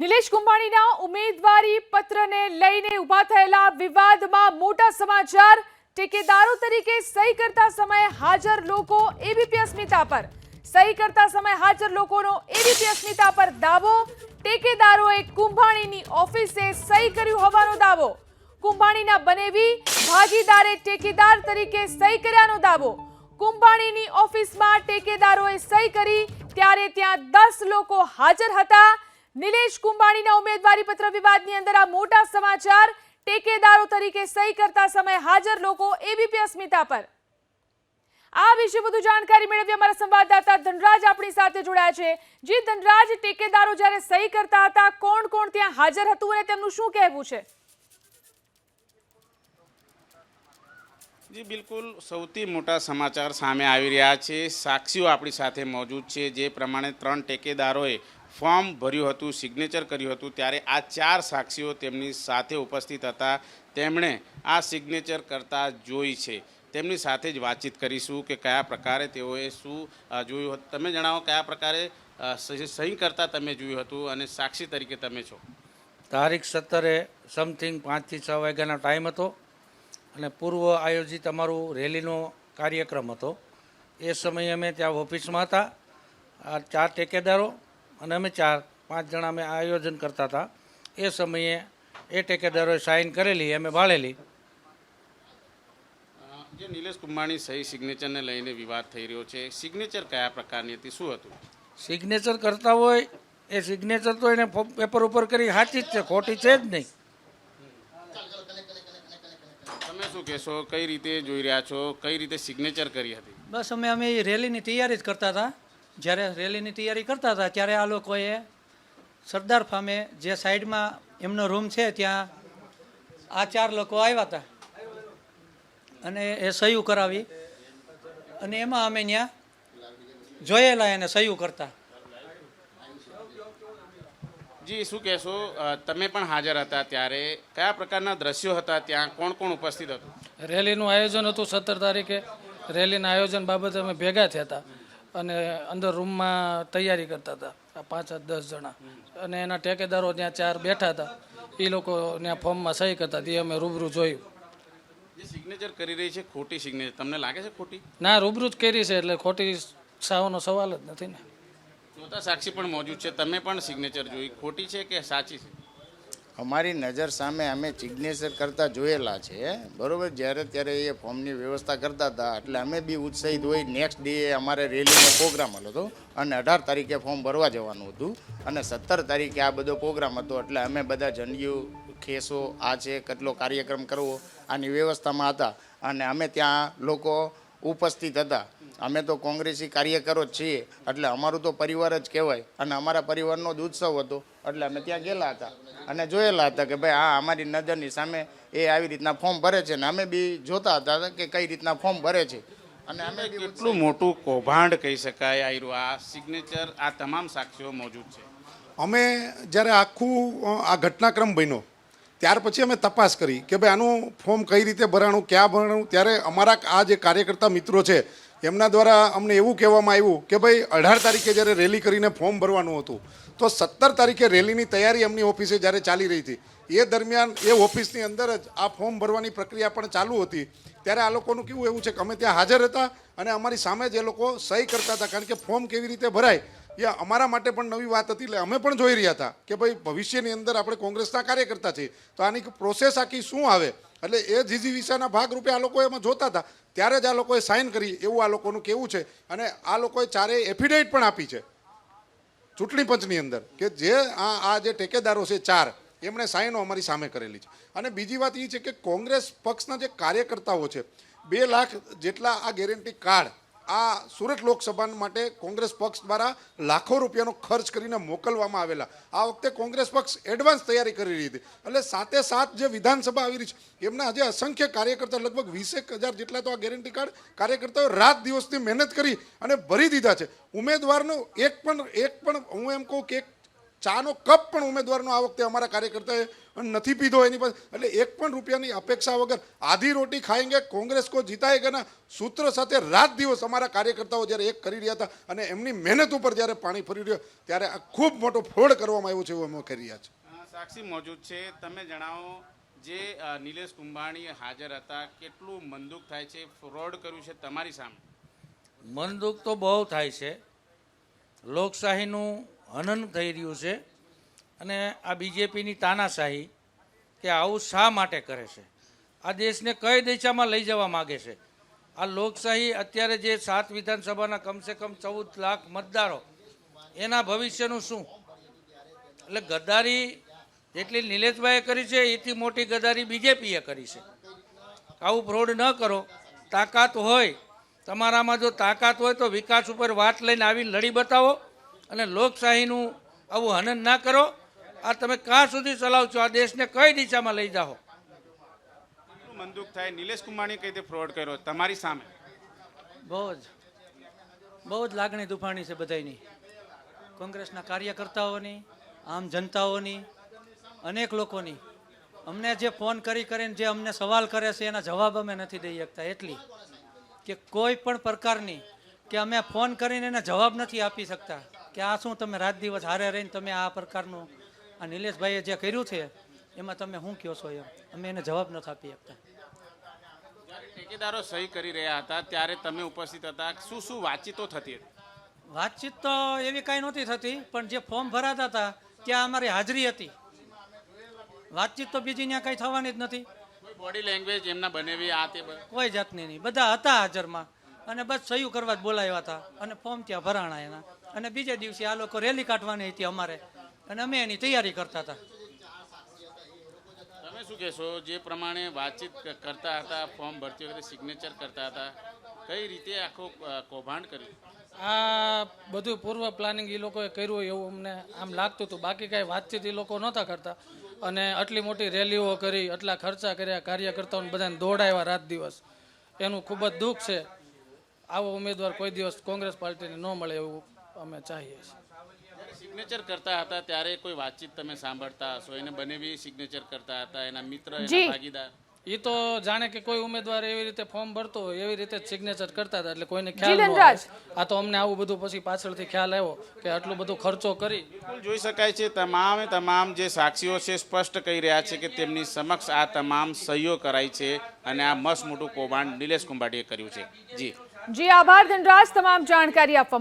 નિલેશ કુંભાણીના ઉમેદવારી પત્રને લઈને ઊભા થયેલા વિવાદમાં મોટા સમાચાર. ટેકેદારો તરીકે સહી કરતા સમયે હાજર લોકો એબીપી અસ્મિતા પર. સહી કરતા સમયે હાજર લોકોનો એબીપી અસ્મિતા પર દાવો. ટેકેદારોએ કુંભાણીની ઓફિસે સહી કર્યું હોવાનો દાવો. કુંભાણીના બનેવી ભાગીદારે ટેકેદાર તરીકે સહી કર્યાનો દાવો. કુંભાણીની ઓફિસમાં ટેકેદારોએ સહી કરી, ત્યારે ત્યાં દસ લોકો હાજર હતા. નિલેશ કુંભાણીના ઉમેદવારી પત્ર વિવાદની અંદર આ મોટા સમાચાર ટેકેદારો તરીકે સહી કરતા સમયે હાજર લોકો એબીપી અસ્મિતા પર. આ વિશે વધુ જાણકારી મેળવી અમારા સંવાદદાતા ધનરાજ આપણી સાથે જોડાયા છે. જી ધનરાજ, ટેકેદારો જ્યારે સહી કરતા હતા કોણ કોણ ત્યાં હાજર હતું અને તેમનું શું કહેવું છે? જી, બિલકુલ. સૌથી મોટા સમાચાર સામે આવી રહ્યા છે. સાક્ષીઓ આપણી સાથે મોજૂદ છે. જે પ્રમાણે ત્રણ ટેકેદારોએ ફોર્મ ભર્યું હતું, સિગ્નેચર કર્યું હતું, ત્યારે આ ચાર સાક્ષીઓ તેમની સાથે ઉપસ્થિત હતા. તેમણે આ સિગ્નેચર કરતા જોઈ છે. તેમની સાથે જ વાતચીત કરીશું કે કયા પ્રકારે તેઓએ શું જોયું હતું. તમે જણાવો કયા પ્રકારે સહી કરતા તમે જોયું હતું અને સાક્ષી તરીકે તમે છો? તારીખ સત્તરે સમથિંગ પાંચથી છ વાગ્યાનો ટાઈમ હતો. અને પૂર્વ આયોજિત અમારું રેલીનો કાર્યક્રમ હતો. એ સમયે અમે ત્યાં ઓફિસમાં હતા. આ ચાર ટેકેદારો અને અમે ચાર પાંચ જણા અમે આયોજન કરતા હતા. એ સમયે એ ટેકેદારોએ સાઇન કરેલી અમે ભાળેલી જે નિલેશ કુંભાણી સહી સિગ્નેચરને લઈને વિવાદ થઈ રહ્યો છે સિગ્નેચર કયા પ્રકારની હતી શું હતું? સિગ્નેચર કરતા હોય એ સિગ્નેચર તો એને પેપર ઉપર કરી સાચી જ છે ખોટી છે જ નહીં તમે શું કહેશો? કઈ રીતે જોઈ રહ્યા છો? કઈ રીતે સિગ્નેચર કરી હતી? બસ અમે અમે રેલીની તૈયારી જ કરતા હતા. જ્યારે રેલીની તૈયારી કરતા હતા, ત્યારે આ લોકોએ સરદાર ફામે જે સાઈડમાં એમનો રૂમ છે, ત્યાં આ ચાર લોકો આવ્યા હતા. અને એ સહયું કરાવી. અને એમાં અમે ત્યાં જોયેલા એને સહયું કરતા. જી શું કહેશો? તમે પણ હાજર હતા ત્યારે. કયા પ્રકારના દ્રશ્યો હતા ત્યાં? કોણ કોણ ઉપસ્થિત હતું? રેલીનું આયોજન હતું સત્તર તારીખે. રેલીના આયોજન બાબતે અમે ભેગા થયા હતા અને અંદર રૂમમાં તૈયારી કરતા હતા પાંચ દસ જણા. અને એના ઠેકેદારો ત્યાં ચાર બેઠા હતા. એ લોકો ત્યાં ફોર્મમાં સહી કરતા તે અમે રૂબરૂ જોયું. જે સિગ્નેચર કરી રહી છે ખોટી સિગ્નેચર તમને લાગે છે ખોટી? ના રૂબરૂ જ કરી છે એટલે ખોટી સાવનો સવાલ જ નથી ને. જોતા સાક્ષી પણ મોજૂદ છે. તમે પણ સિગ્નેચર જોઈ. ખોટી છે કે સાચી છે? અમારી નજર સામે અમે સિગ્નેચર કરતા જોયેલા છે, બરોબર? જ્યારે ત્યારે એ ફોર્મની વ્યવસ્થા કરતા હતા, એટલે અમે બી ઉત્સાહિત હોય. નેક્સ્ટ ડે અમારે રેલીનો પ્રોગ્રામ હતો અને અઢાર તારીખે ફોર્મ ભરવા જવાનું હતું અને સત્તર તારીખે આ બધો પ્રોગ્રામ હતો, એટલે અમે બધા જંડિયું ખેસો આ છે, કેટલો કાર્યક્રમ કરવો, આની વ્યવસ્થામાં હતા. અને અમે ત્યાં લોકો ઉપસ્થિત હતા. અમે તો કોંગ્રેસી કાર્યકરો જ છીએ. એટલે અમારું તો પરિવાર જ કહેવાય. અને અમારા પરિવારનો જ ઉત્સવ હતો. એટલે અમે ત્યાં ગયેલા હતા. અને જોયેલા હતા કે ભાઈ હા અમારી નજરની સામે એ આવી રીતના ફોર્મ ભરે છે. ને અમે બી જોતા હતા કે કઈ રીતના ફોર્મ ભરે છે. અને અમે બી કેટલું મોટું કૌભાંડ કહી શકાય આયરું? આ સિગ્નેચર આ તમામ સાક્ષીઓ મોજૂદ છે. અમે જ્યારે આખું આ ઘટનાક્રમ બન્યો ત્યાર પછી અમે તપાસ કરી કે ભાઈ આનું ફોર્મ કઈ રીતે ભરાણું, ક્યાં ભરાણું? ત્યારે અમારા આ જે કાર્યકર્તા મિત્રો છે, એમના દ્વારા અમને એવું કહેવામાં આવ્યું કે ભાઈ અઢાર તારીખે જ્યારે રેલી કરીને ફોર્મ ભરવાનું હતું, તો સત્તર તારીખે રેલીની તૈયારી એમની ઓફિસે જ્યારે ચાલી રહી હતી. એ દરમિયાન એ ઓફિસની અંદર જ આ ફોર્મ ભરવાની પ્રક્રિયા પણ ચાલુ હતી. ત્યારે આ લોકોનું કેવું એવું છે કે અમે ત્યાં હાજર હતા અને અમારી સામે જ એ લોકો સહી કરતા હતા, કારણ કે ફોર્મ કેવી રીતે ભરાય એ અમારા માટે પણ નવી વાત હતી, એટલે અમે પણ જોઈ રહ્યા હતા કે ભાઈ ભવિષ્યની અંદર આપણે કોંગ્રેસના કાર્યકર્તા છીએ, તો આની પ્રોસેસ આખી શું આવે? એટલે એ જીજી વિસાના ભાગરૂપે આ લોકો એમાં જોતા હતા. ત્યારે જ આ લોકોએ સાઇન કરી, એવું આ લોકોનું કેવું છે? અને આ લોકોએ ચારેય એફિડેવિટ પણ આપી છે. ચૂંટણી પંચની અંદર કે જે આ આ જે ટેકેદારો છે ચાર, એમણે સાઇનો અમારી સામે કરેલી છે. અને બીજી વાત એ છે કે કોંગ્રેસ પક્ષના જે કાર્યકર્તાઓ છે, બે લાખ જેટલા આ ગેરંટી કાર્ડ આ સુરત લોકસભા માટે કોંગ્રેસ પક્ષ દ્વારા લાખો રૂપિયાનો ખર્ચ કરીને મોકલવામાં આવેલા. આ વખતે કોંગ્રેસ પક્ષ એડવાન્સ તૈયારી કરી રહી હતી. એટલે સાતે સાત જે વિધાનસભા આવી રહી છે, એમના આજે અસંખ્ય કાર્યકર્તા, લગભગ વીસેક હજાર જેટલા તો આ ગેરંટી કાર્ડ કાર્યકર્તાઓ રાત દિવસની મહેનત કરી અને ભરી દીધા છે. ઉમેદવારનો એક પણ એક પણ હું એમ કહું કે એક ચાનો કપ પણ ઉમેદવારનો આ વખતે અમારા કાર્યકર્તાએ નથી પીધો એની પાસે. એટલે એક પણ રૂપિયાની અપેક્ષા વગર આધી રોટી ખાएंगे કોંગ્રેસ કો જીતાએગાના સૂત્ર સાથે રાત દિવસ અમારા કાર્યકર્તાઓ જ્યારે એક કરી રહ્યા હતા અને એમની મહેનત ઉપર જ્યારે પાણી ફરી રહ્યો ત્યારે આ ખૂબ મોટો ફ્રોડ કરવામાં આવ્યો છે એવું અમે કરી રહ્યા છીએ. સાક્ષી મોજૂદ છે. તમે જણાવો જે નિલેશ કુંભાણી હાજર હતા કેટલું મંદુક થાય છે ફ્રોડ કર્યું છે તમારી સામે? મનદુખ તો બહુ થાય છે. લોકશાહીનું હનન થઈ રહ્યું છે. અને આ બીજેપીની તાનાશાહી કે આવું શા માટે કરે છે? આ દેશને કઈ દિશામાં લઈ જવા માગે છે? આ લોકશાહી અત્યારે જે સાત વિધાનસભાના કમસે કમ ચૌદ લાખ મતદારો, એના ભવિષ્યનું શું? એટલે ગદ્દારી જેટલી નિલેશભાઈએ કરી છે, એથી મોટી ગદારી બીજેપીએ કરી છે. આવું ફ્રોડ ન કરો. તાકાત હોય, તમારામાં જો તાકાત હોય તો વિકાસ ઉપર વાત લઈને આવીને લડી બતાવો. અને લોકશાહીનું આવું હનન ના કરો. આ તમે ક્યાં સુધી ચલાવ છો આ દેશને કઈ દિશામાં લઈ જાઓ? મંદુક થાય? નિલેશ કુંભાણી કઈ રીતે ફ્રોડ કર્યો? તમારી સામે. બહુ જ. બહુ જ લાગણી દુફાણી છે બધાયની. કોંગ્રેસના કાર્યકર્તાઓની આમ જનતાઓની અનેક લોકોની. અમને જે ફોન કરી કરીને જે અમને સવાલ કરે છે એના જવાબ અમે નથી દઈ શકતા. એટલી કે કોઈ પણ પ્રકારની કે અમે ફોન કરીને એના જવાબ નથી આપી શકતા. કે આ શું તમે રાત દિવસ હારે રહીને તમે આ પ્રકારનું આ નિલેશભાઈએ જે કર્યું છે એમાં તમે શું કહો છો એમ? અમે એને જવાબ નથી આપી શકતા. ઠેકેદારો સહી કરી રહ્યા હતા ત્યારે તમે ઉપસ્થિત હતા શું શું વાતચીતો થતી હતી? વાતચીત તો એવી કાંઈ નહોતી થતી પણ જે ફોર્મ ભરાતા હતા ત્યાં અમારી હાજરી હતી. વાતચીત તો બીજી ત્યાં કાંઈ થવાની જ નથી. બોડી લેંગ્વેજ એમના બનેવી આ તે કોઈ જાતની નહીં. બધા હતા હાજરમાં. અને બસ સહી કરવા જ બોલાવ્યા હતા. અને ફોર્મ ત્યાં ભરાણા એના. અને બીજે દિવસે આ લોકો રેલી કાઢવાની હતી અમારે. અને અમે એની તૈયારી કરતા હતા. તમે શું કહેશો? જે પ્રમાણે વાતચીત કરતા હતા ફોર્મ ભરતી વખતે સિગ્નેચર કરતા હતા કઈ રીતે આખો કૌભાંડ કર્યું? આ બધું પૂર્વ પ્લાનિંગ એ લોકોએ કર્યું હોય એવું અમને આમ લાગતું હતું. બાકી કાંઈ વાતચીત એ લોકો નહોતા કરતા. અને આટલી મોટી રેલીઓ કરી આટલા ખર્ચા કર્યા કાર્યકર્તાઓને બધાને દોડાવ્યા રાત દિવસ. એનું ખૂબ જ દુઃખ છે. આવો ઉમેદવાર કોઈ દિવસ કોંગ્રેસ પાર્ટીને ન મળે એવું અમે ચાહીએ છીએ. સિગ્નેચર કરતા હતા ત્યારે કોઈ વાતચીત તમે સાંભળતા હશો? એને બનેવી સિગ્નેચર કરતા હતા એના મિત્ર એના ભાગીદાર? એ તો જાણે કે કોઈ ઉમેદવાર એવી રીતે ફોર્મ ભરતો હોય એવી રીતે સિગ્નેચર કરતા હતા એટલે કોઈને ખ્યાલ ન આ તો અમને આવું બધું પછી પાછળથી ખ્યાલ આવ્યો કે આટલું બધું ખર્ચો કરી. જોઈ શકાય છે તમામે તમામ જે સાક્ષીઓ છે સ્પષ્ટ કહી રહ્યા છે કે તેમની સમક્ષ આ તમામ સહીઓ કરાઈ છે અને આ મસ્ત મોટું કૌભાંડ નિલેશ કુંભાટીએ કર્યું છે. જી. જી આભાર ધનરાજ. તમામ જાણકારી આપવા